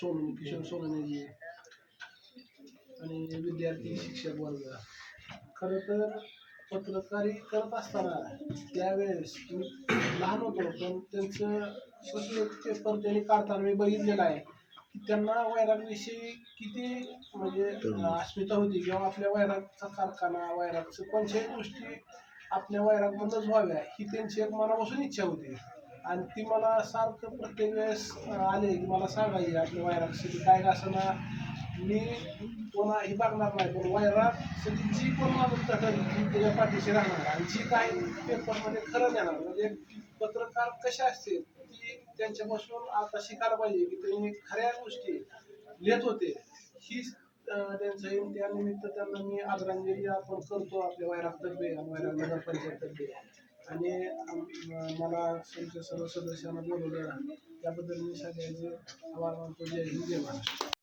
सोनू किशोर सोनवणेजी आणि विद्यार्थी शिक्षक वर्ग. खरं तर पत्रकारी करत असताना त्यावेळेस मी लहान होतो पण त्यांचं एक पेपर त्यांनी काढताना मी बघितलेलं आहे की त्यांना वैरागविषयी किती म्हणजे अस्मिता होती किंवा आपल्या वैरागचा कारखाना वैरागचं कोणत्याही गोष्टी आपल्या वैरागमधूनच व्हाव्या ही त्यांची एक मनापासून इच्छा होती. आणि ती मला सारखं प्रत्येक वेळेस आली आले की मला सांगायची आपल्या वैरागसाठी काय का असं मी कोणाही बघणार नाही पण वैरागसाठी जी पण मदत घटल ती तुझ्या पाठीशी राहणार आणि जी काही पेपरमध्ये खरं देणार म्हणजे पत्रकार कसे असतील ती त्यांच्यापासून आता शिकायला पाहिजे की त्यांनी खऱ्या गोष्टी लिहित होते. हीच त्यांचं त्यानिमित्त त्यांना मी आदरांजली आपण करतो आपल्या वैरागतर्फे आणि वैराग नगरपंचायततर्फे आणि मला तुमच्या सर्व सदस्यांना बोलवलं. त्याबद्दल मी सगळ्यांचे आभार मानतो. जय हिंद जय महाराष्ट्र.